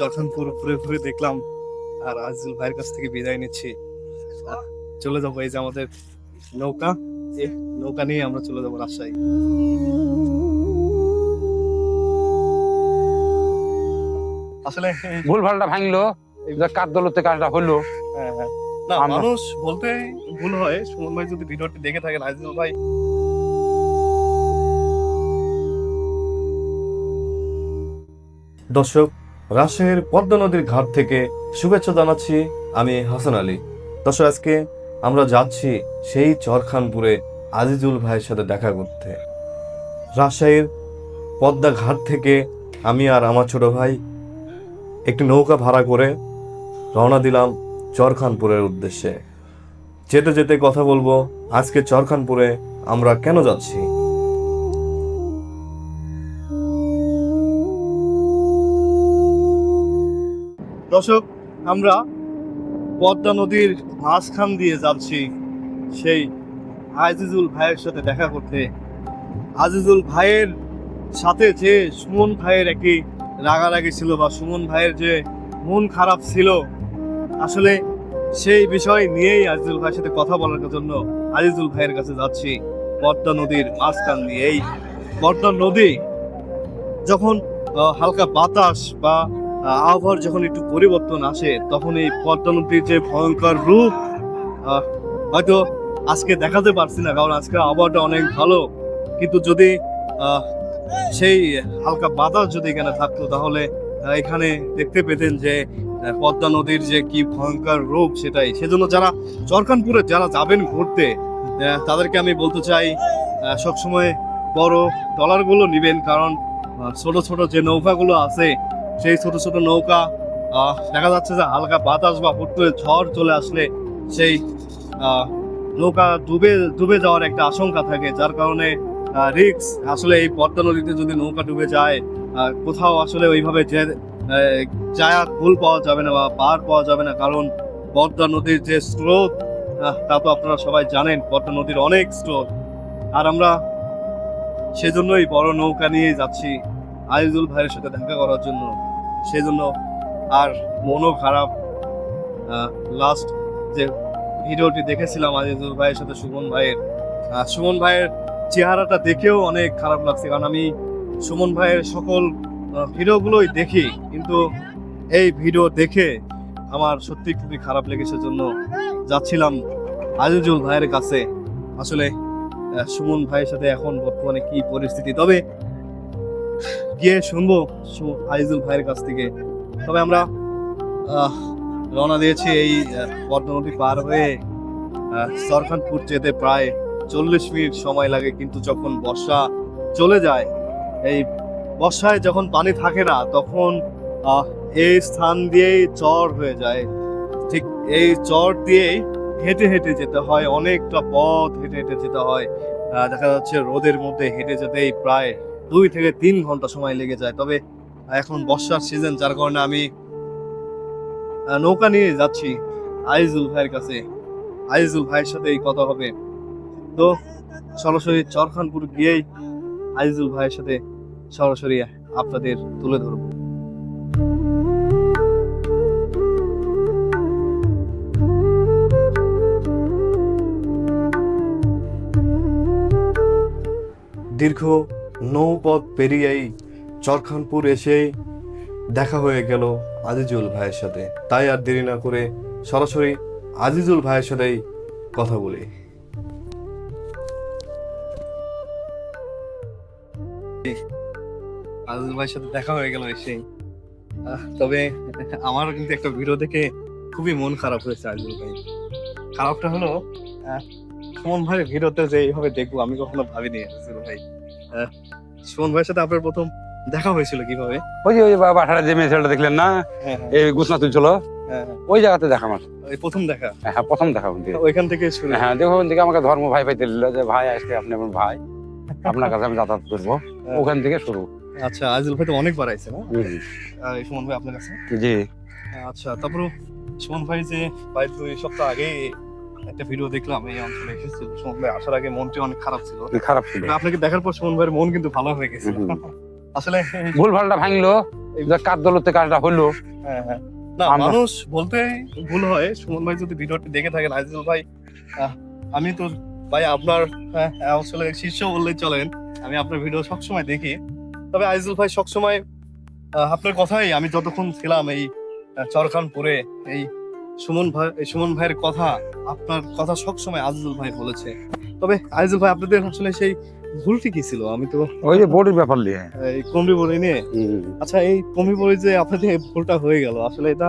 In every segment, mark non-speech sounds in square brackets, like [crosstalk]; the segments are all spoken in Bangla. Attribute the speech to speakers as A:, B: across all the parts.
A: যখন পুরো ঘুরে ঘুরে দেখলাম আর আজিজুল ভাইয়ের কাছ থেকে বিদায় নিচ্ছি। চলে যাব এই যে আমাদের নৌকা। এই নৌকা নিয়ে আমরা চলে যাব রাজশাহী। আসলে
B: ভুল ভালটা ভাঙলো যে কার দলতে কাজটা হলো?
A: হ্যাঁ, হ্যাঁ। না মানুষ বলতে ভুল হয়। সুমন ভাই যদি ভিডিওটি দেখে থাকেন আজিজুল ভাই।
C: দর্শক রাজশাহীর পদ্মা নদীর ঘাট থেকে শুভেচ্ছা জানাচ্ছি আমি হাসান আলী। দর্শক, আজকে আমরা যাচ্ছি সেই চরখানপুরে আজিজুল ভাইয়ের সাথে দেখা করতে। রাজশাহীর পদ্মা ঘাট থেকে আমি আর আমার ছোট ভাই একটি নৌকা ভাড়া করে রওনা দিলাম চরখানপুরের উদ্দেশ্যে। যেতে যেতে কথা বলব, আজকে চরখানপুরে আমরা কেন যাচ্ছি?
A: দর্শক, আমরা পদ্মা নদীর মাঝখান দিয়ে যাচ্ছি সেই আজিজুল ভাইয়ের সাথে দেখা করতে। আজিজুল ভাইয়ের সাথে যে সুমন ভাইয়ের একটি রাগারাগি ছিল বা সুমন ভাইয়ের যে মন খারাপ ছিল, আসলে সেই বিষয় নিয়েই আজিজুল ভাইয়ের সাথে কথা বলার জন্য আজিজুল ভাইয়ের কাছে যাচ্ছি। পদ্মা নদীর মাঝখান দিয়ে এই পদ্মা নদী যখন হালকা বাতাস বা আবহাওয়ার যখন একটু পরিবর্তন আসে, তখন এই পদ্মা নদীর যে ভয়ঙ্কর রূপ হয়তো আজকে দেখাতে পারছি না, কারণ আজকে আবহাওয়াটা অনেক ভালো। কিন্তু যদি সেই হালকা বাতাস যদি এখানে থাকতো, তাহলে এখানে দেখতে পেতেন যে পদ্মা নদীর যে কি ভয়ঙ্কর রূপ সেটাই। সেজন্য যারা চরকানপুরে যারা যাবেন ঘুরতে তাদেরকে আমি বলতে চাই সবসময় বড় ট্রলারগুলো নেবেন, কারণ ছোট ছোট যে নৌকাগুলো আছে সেই ছোট ছোট নৌকা দেখা যাচ্ছে যে হালকা বাতাস বা হুট করে ঝড় চলে আসলে সেই নৌকা ডুবে ডুবে যাওয়ার একটা আশঙ্কা থাকে, যার কারণে রিক্স আসলে এই পদ্মা নদীতে যদি নৌকা ডুবে যায় কোথাও আসলে ওইভাবে যে যায়া ফুল পাওয়া যাবে না বা পার পাওয়া যাবে না, কারণ পদ্মা নদীর যে স্রোত তা তো আপনারা সবাই জানেন, পদ্মা নদীর অনেক স্রোত। আর আমরা সেজন্যই বড় নৌকা নিয়ে যাচ্ছি, আইজুল ভাইয়ের সাথে দেখা করার জন্য। সেজন্য আর মনও খারাপ। লাস্ট যে ভিডিওটি দেখেছিলাম আজিজুল ভাইয়ের সাথে সুমন ভাইয়ের। সুমন ভাইয়ের চেহারাটা দেখেও অনেক খারাপ লাগছে, কারণ আমি সুমন ভাইয়ের সকল ভিডিওগুলোই দেখি, কিন্তু এই ভিডিও দেখে আমার সত্যি খুবই খারাপ লেগেছে জন্য যাচ্ছিলাম আজিজুল ভাইয়ের কাছে। আসলে সুমন ভাইয়ের সাথে এখন বর্তমানে কি পরিস্থিতি? তবে গিয়ে শুনব আইজুল ভাইয়ের কাছ থেকে। তবে আমরা রওনা দিয়েছি এই আহ, পদ্মা নদী পার হয়ে। সরখানপুর যেতে প্রায় চল্লিশ মিনিট সময় লাগে কিন্তু যখন বর্ষা চলে যায় এই বর্ষায় যখন পানি থাকে না তখন এই স্থান দিয়েই চর হয়ে যায়। ঠিক এই চর দিয়েই হেঁটে হেঁটে যেতে হয় অনেকটা পথ হেঁটে হেঁটে যেতে হয়। দেখা যাচ্ছে রোদের মধ্যে হেঁটে যেতেই প্রায় দুই থেকে তিন ঘণ্টা সময় লেগে যায়। তবে এখন বর্ষার সিজন যার কারণে আমি নৌকা নিয়ে যাচ্ছি আইজুল ভাইয়ের কাছে। আইজুল ভাইয়ের সাথে এই কথা হবে। তো সরাসরি চরখানপুর গিয়েই আইজুল ভাইয়ের সাথে সরাসরি আপনাদের তুলে ধরবো।
C: দীর্ঘ নৌপথ পেরিয়েই চরখানপুর এসে দেখা হয়ে গেল আজিজুল ভাইয়ের সাথে। তাই আর দেরি না করে সরাসরি আজিজুল ভাইয়ের সাথেই কথা বলি।
A: আইজুল ভাইয়ের সাথে দেখা হয়ে গেল আহ, তবে আমারও কিন্তু একটা ভিডিও দেখে খুবই মন খারাপ হয়েছে আইজুল ভাই। খারাপটা হলো সুমন ভাইয়ের ভিডিওতে যে এইভাবে দেখব আমি কখনো ভাবিনি আইজুল ভাই। সুমন ভাইয়ের সাথে আপনার প্রথম দেখা হয়েছিল কীভাবে?
B: ওই যে ওই বাসাটা যে মেয়ে ছেলেটা দেখলেন না?
A: হ্যাঁ হ্যাঁ,
B: এই গুছনা তুলছিল।
A: হ্যাঁ।
B: ওই জায়গাতে দেখা আমার
A: প্রথম দেখা?
B: হ্যাঁ প্রথম দেখা
A: ওইখান থেকে। শুরু।
B: হ্যাঁ দেখো ওখান থেকে আমাকে ধর্ম ভাই পাইতে দিল যে ভাই আজকে আপনি আমার ভাই। আপনার কাছে আমি যাতায়াত করব। ওখান থেকে শুরু।
A: আচ্ছা আইজুল ভাই তো অনেকবার আইছে না? এই সুমন ভাই আপনার কাছে?
B: জি।
A: আচ্ছা তারপর সুমন ভাই যে প্রায় দুই সপ্তাহ আগে একটা ভিডিও দেখলাম এই অঞ্চলে এসেছিল। সুমন ভাই আসার আগে মনটি অনেক খারাপ ছিল।
B: খারাপ ছিল।
A: আপনাকে দেখার পর সুমন ভাইয়ের মন কিন্তু ভালো হয়ে গেছে। আসলে
B: ভুল ভালটা ভাঙলো কার দলতে কাজটা হলো?
A: হ্যাঁ হ্যাঁ। না মানুষ বলতে ভুল হয়। সুমন ভাই যদি ভিডিওটি দেখে থাকেন আজিজুল ভাই আমি তো ভাই আপনার হ্যাঁ, আসলে শীর্ষ বললেই চলেন। আমি আপনার ভিডিও সবসময় দেখি। তবে আজিজুল ভাই সবসময় আপনার কথাই আমি যতক্ষণ ছিলাম এই চরখানপুরে এই সুমন ভাই সুমন ভাইয়ের কথা আপনার কথা সবসময় আজিজুল ভাই বলেছে। তবে আজিজুল ভাই আপনাদের আসলে সেই ভুলটি কি ছিল? আমি তো
B: ওই যে বডির ব্যাপার নিয়ে।
A: এই কমরি বলে নিয়ে? আচ্ছা এই কমি বলে যে আপনাদের ভুলটা হয়ে গেল আসলে এটা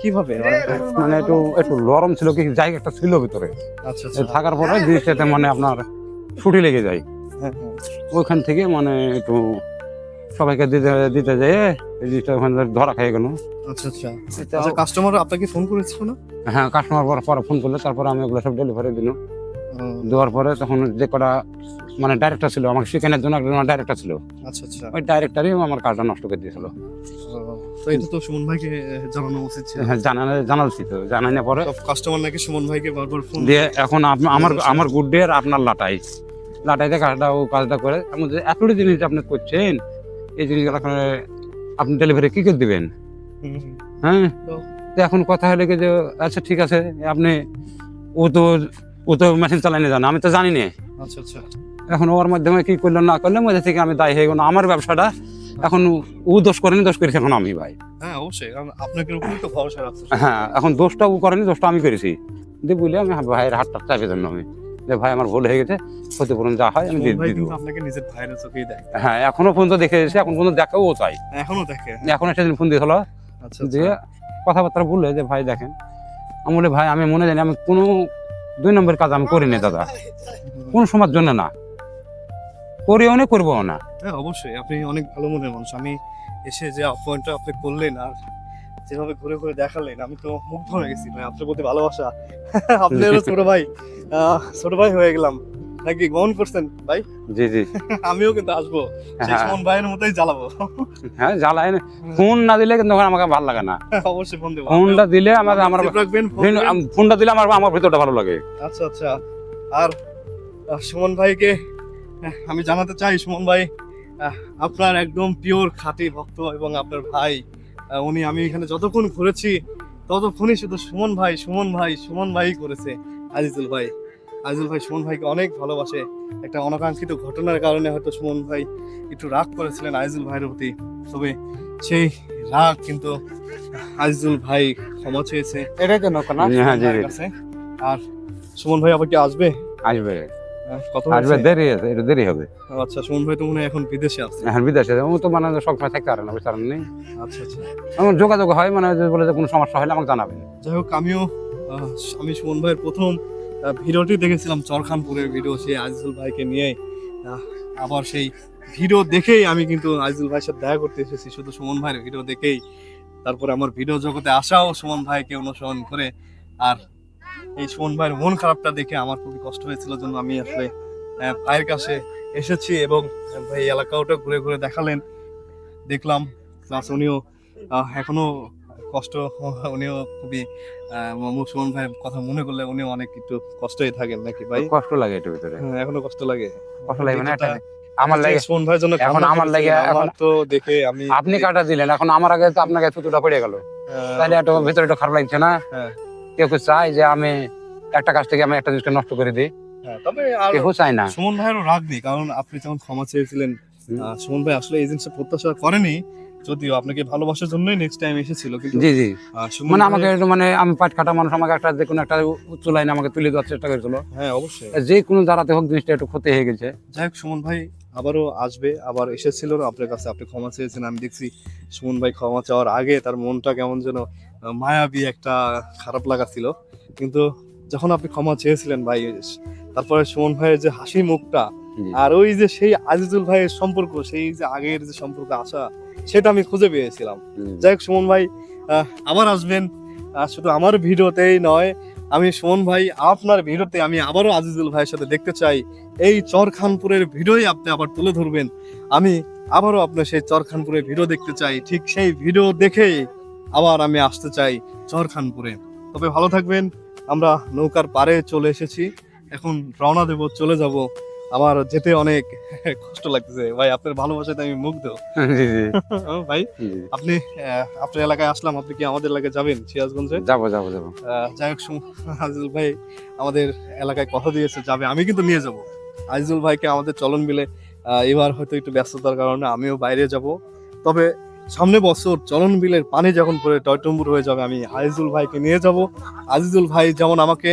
A: কীভাবে?
B: মানে একটু একটু নরম ছিল কি? জায়গা একটা ছিল ভিতরে।
A: আচ্ছা আচ্ছা।
B: থাকার পরে জিনিসটাতে মানে আপনার ছুটি লেগে যায়।
A: হ্যাঁ, হ্যাঁ।
B: ওইখান থেকে মানে একটু সবাইকে দিতে দিতে যেয়ে জিনিসটা ওখানে ধরা খেয়ে গেল।
A: আচ্ছা আচ্ছা। আচ্ছা কাস্টমার আপনাকে ফোন করেছিল না?
B: হ্যাঁ কাস্টমার পরে পরে ফোন করল তারপরে আমি ওগুলো সব ডেলিভারি দিল। দেওয়ার পরে তখন যে কটা মানে ডাইরেক্টর ছিল আমাকে শিখানোর জন্য একজন ডাইরেক্টর ছিল।
A: আচ্ছা আচ্ছা।
B: ওই ডাইরেক্টরই আমার কাজটা নষ্ট করে দিয়েছিল।
A: তো এটা তো সুমন ভাইকে জানানো উচিত ছিল।
B: হ্যাঁ জানানো জানালছি তো জানাই না পরে
A: কাস্টমার নাকি সুমন ভাইকে বারবার ফোন
B: দিয়ে এখন আমার আমার গুড ডে আর আপনার লাটাই। লাটাইতে কাজটা ও কাজটা করে। আমি বলছি, এতটি জিনিস আপনি করছেন এই জিনিসগুলো এখন আপনি ডেলিভারি কি করে দিবেন। হ্যাঁ?
A: তো?
B: এখন কথা হলে যে আচ্ছা ঠিক আছে আপনি ও তো ও তো মেশিন চালাইনি জানে আমি তো জানি না।
A: আচ্ছা আচ্ছা।
B: এখন ওর মাধ্যমে কি করল না করলে মধ্যে থেকে আমি দায়ী হয়ে গেলাম। আমার ব্যবসাটা এখন ও দোষ করেনি দোষ করেছি এখন আমি ভাই।
A: হ্যাঁ অবশ্যই। আপনাকে উপরই তো ভরসা রাখছে
B: হ্যাঁ এখন দোষটা ও করেনি দোষটা আমি করেছি। দিয়ে বলে আমি ভাইয়ের হাতটা চাপে জন্য আমি। যে ভাই আমার ভুল হয়ে গেছে ক্ষতিপূরণ যা হয় আমি দিয়ে দেবো।
A: আপনাকে নিজের ভাইয়ের চোখেই দেখে।
B: হ্যাঁ এখনও পর্যন্ত দেখে এসেছি এখন পর্যন্ত দেখাও চাই।
A: এখনও দেখে?
B: এখন একটা দিন ফোন দিয়েছিল
A: আচ্ছা আচ্ছা।
B: কথাবার্তা বললে যে ভাই দেখেন আমি বলে ভাই আমি মনে জানি আমি কোনো দুই নম্বর কাজ আমি করিনি দাদা। কোনো সময়ের জন্য না। করিও না করব না।
A: হ্যাঁ অবশ্যই। আপনি অনেক ভালো মনের মানুষ। আমি এসে যে পয়েন্টটা আপনি করলেন আর যেভাবে ঘুরে ঘুরে দেখালেন আমি তো মুগ্ধ হয়ে গেছি ভাই আপনার প্রতি ভালোবাসা। [laughs] আপনারও ছোট ভাই। ছোট ভাই হয়ে গেলাম। নাকি গ্রহণ করছেন ভাই?
B: জি জি। [laughs]
A: আমিও কিন্তু আসব।
B: হ্যাঁ।
A: সুমন ভাইয়ের মতোই জ্বালাবো। [laughs]
B: হ্যাঁ জ্বালায় না। ফোন না দিলে কিন্তু আমাকে ভালো লাগে না।
A: অবশ্যই ফোন দেবো।
B: ফোনটা দিলে আমার আমার ফোনটা দিলে আমার আমার ভিতরটা ভালো লাগে।
A: আচ্ছা আচ্ছা। আর সুমন ভাইকে আমি জানাতে চাই সুমন ভাই আপনার একদম পিওর খাঁটি ভক্ত এবং আপনার ভাই। উনি আমি এখানে যতক্ষণ ঘুরেছি ততক্ষণই শুধু সুমন ভাই সুমন ভাই সুমন ভাই করেছে আজিজুল ভাই। আজিজুল ভাই সুমন ভাইকে অনেক ভালোবাসে। একটা অনাকাঙ্ক্ষিত ঘটনার কারণে হয়তো সুমন ভাই একটু রাগ করেছিলেন আজিজুল ভাইয়ের প্রতি। তবে সেই রাগ কিন্তু আজিজুল ভাই ক্ষমা চেয়েছে।
B: এটাই তো না?
A: ভাইয়ের কাছে। আর সুমন ভাই আবার কি আসবে?
B: আসবে। আসবে দেরি আছে একটু দেরি হবে।
A: আচ্ছা সুমন ভাই তো মনে এখন বিদেশে আছে।
B: এখন বিদেশে ও তো মানে সবসময় থাকতে পারে না বুঝতে পারেন
A: আচ্ছা আচ্ছা।
B: আমার যোগাযোগ হয় মানে বলে যে কোনো সমস্যা হলে আমাকে জানাবেন।
A: যাই হোক আমিও আমি সুমন ভাইয়ের প্রথম ভিডিওটি দেখেছিলাম চরখানপুরের ভিডিও সেই আজিজুল ভাইকে নিয়ে। আবার সেই ভিডিও দেখেই আমি কিন্তু আজিজুল ভাইয়ের সাথে দেখা করতে এসেছি শুধু সুমন ভাইয়ের ভিডিও দেখেই। তারপরে আমার ভিডিও জগতে আসাও সুমন ভাইকে অনুসরণ করে আর এই সুমন ভাইয়ের মন খারাপটা দেখে আমার খুবই কষ্ট হয়েছিল জন্য আমি আসলে ভাইয়ের কাছে এসেছি এবং ভাই এই এলাকাটা ঘুরে ঘুরে দেখালেন। দেখলাম প্লাস উনিও আহ, এখনও কষ্ট উনিও খুবই সুমন ভাইয়ের কথা মনে করলে উনিও অনেক একটু কষ্টই থাকেন নাকি ভাই?
B: কষ্ট লাগে এটার ভিতরে।
A: হ্যাঁ, এখনও কষ্ট লাগে।
B: কষ্ট লাগে মানে
A: ভিডিওটা-
B: এটা আমার লাগে
A: সুমন ভাইয়ের জন্য
B: এখন আমার লাগে এখন-
A: তো দেখে আমি
B: আপনি কাটা দিলেন এখন আমার আগে তো আপনাকে থুতুটা পড়ে গেল।
A: আহ,
B: তাহলে একটু ভিতরে একটু খারাপ লাগছে না?
A: হ্যাঁ।
B: কেউ কেউ চাই যে আমি একটা কাজ থেকে আমি একটা জিনিসকে নষ্ট করে দিই।
A: হ্যাঁ, তবে
B: কেউ চাই না।
A: সুমন ভাইয়েরও রাগ নেই কারণ আপনি যখন ক্ষমা চেয়েছিলেন সুমন ভাই আসলে এই জিনিসটা প্রত্যাশা করেনি যদিও আপনাকে ভালোবাসার জন্যই নেক্সট টাইম এসেছিল কিন্তু
B: জি জি। মানে আমাকে মানে আমি পাট কাটা মানুষ আমাকে একটা যে কোনো একটা উচ্চ লাইনে আমাকে তুলে দেওয়ার চেষ্টা করেছিল।
A: হ্যাঁ অবশ্যই।
B: যে কোনো দাঁড়াতে হোক জিনিসটা একটু ক্ষতি হয়ে গেছে।
A: যাই হোক সুমন ভাই আবারও আসবে আবার এসেছিল আপনার কাছে আপনি ক্ষমা চেয়েছেন আমি দেখছি সুমন ভাই ক্ষমা চাওয়ার আগে তার মনটা কেমন যেন মায়াবী একটা খারাপ লাগা ছিল। কিন্তু যখন আপনি ক্ষমা চেয়েছিলেন ভাই তারপরে সুমন ভাইয়ের যে হাসি মুখটা আর ওই যে সেই আজিজুল ভাইয়ের সম্পর্ক সেই যে আগের যে সম্পর্ক আসা সেটা আমি খুঁজে পেয়েছিলাম। যাই হোক সুমন ভাই আবার আসবেন। শুধু আমার ভিডিওতেই নয় আমি সুমন ভাই আপনার ভিডিওতে আমি আবারও আজিজুল ভাইয়ের সাথে দেখতে চাই। এই চরখানপুরের ভিডিওই আপনি আবার তুলে ধরবেন। আমি আবারও আপনার সেই চরখানপুরের ভিডিও দেখতে চাই। ঠিক সেই ভিডিও দেখেই আবার আমি আসতে চাই চরখানপুরে। তবে ভালো থাকবেন আমরা নৌকার পারে চলে এসেছি। এখন রওনা দেব চলে যাব। আমার যেতে অনেক কষ্ট লাগতেছে। ভাই আপনার ভালোবাসাতে আমি মুগ্ধ। [laughs] ভাই আপনি আপনার এলাকায় আসলাম আপনি কি আমাদের এলাকায় যাবেন সিরাজগঞ্জে?
B: যাব যাব যাব।
A: যাই হোক আজিজুল ভাই আমাদের এলাকায় কথা দিয়েছে যাবে। আমি কিন্তু নিয়ে যাব। আজিজুল ভাইকে আমাদের চলন মিলে এবার হয়তো একটু ব্যস্ততার কারণে আমিও বাইরে যাব। তবে সামনে বছর চলন বিলের পানি যখন পরে টয়টম্বুর হয়ে যাবে আমি আজিজুল ভাইকে নিয়ে যাব। আজিজুল ভাই যেমন আমাকে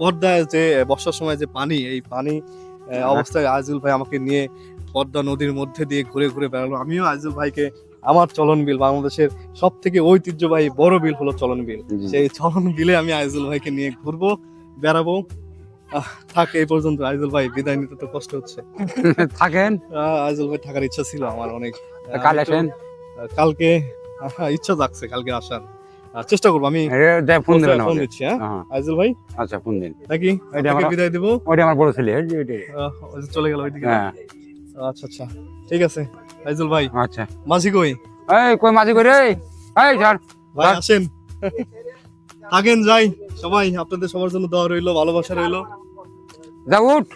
A: পদ্মায় যে বর্ষার সময় যে পানি এই পানি অবস্থায় আজিজুল ভাই আমাকে নিয়ে পদ্মা নদীর মধ্যে দিয়ে ঘুরে ঘুরে বেড়ালো। আমিও আজিজুল ভাইকে আমার চলন বিল বাংলাদেশের সব থেকে ঐতিহ্যবাহী বড় বিল হলো চলন বিল। সেই চলন বিলে আমি আইজুল ভাইকে নিয়ে ঘুরবো বেড়াবো। থাক এই পর্যন্ত। আইজুল ভাই বিদায় নিতে তো কষ্ট হচ্ছে। [laughs]
B: থাকেন।
A: আইজুল ভাই থাকার ইচ্ছা ছিল আমার অনেক।
B: কাল আসেন।
A: কালকে ইচ্ছা কালকে আসার। চেষ্টা করব আমি
B: ফোন দেবেন
A: ফোন দিচ্ছি হ্যাঁ? আইজুল ভাই?
B: আচ্ছা ফোন দিন।
A: নাকি? আপনাকে বিদায় দেবো?
B: ওইটা আমার বড় ছেলে এই
A: চলে গেল ওইদিকে।
B: হ্যাঁ।
A: আচ্ছা আচ্ছা। ঠিক আছে। আইজুল ভাই
B: আচ্ছা।
A: মাঝি কই?
B: এই কই মাঝি করে এই ছাড়।
A: ভাই আসেন। থাকেন যাই। সবাই আপনাদের সবার জন্য দোয়া রইল ভালোবাসা রইল।
B: যা উঠ।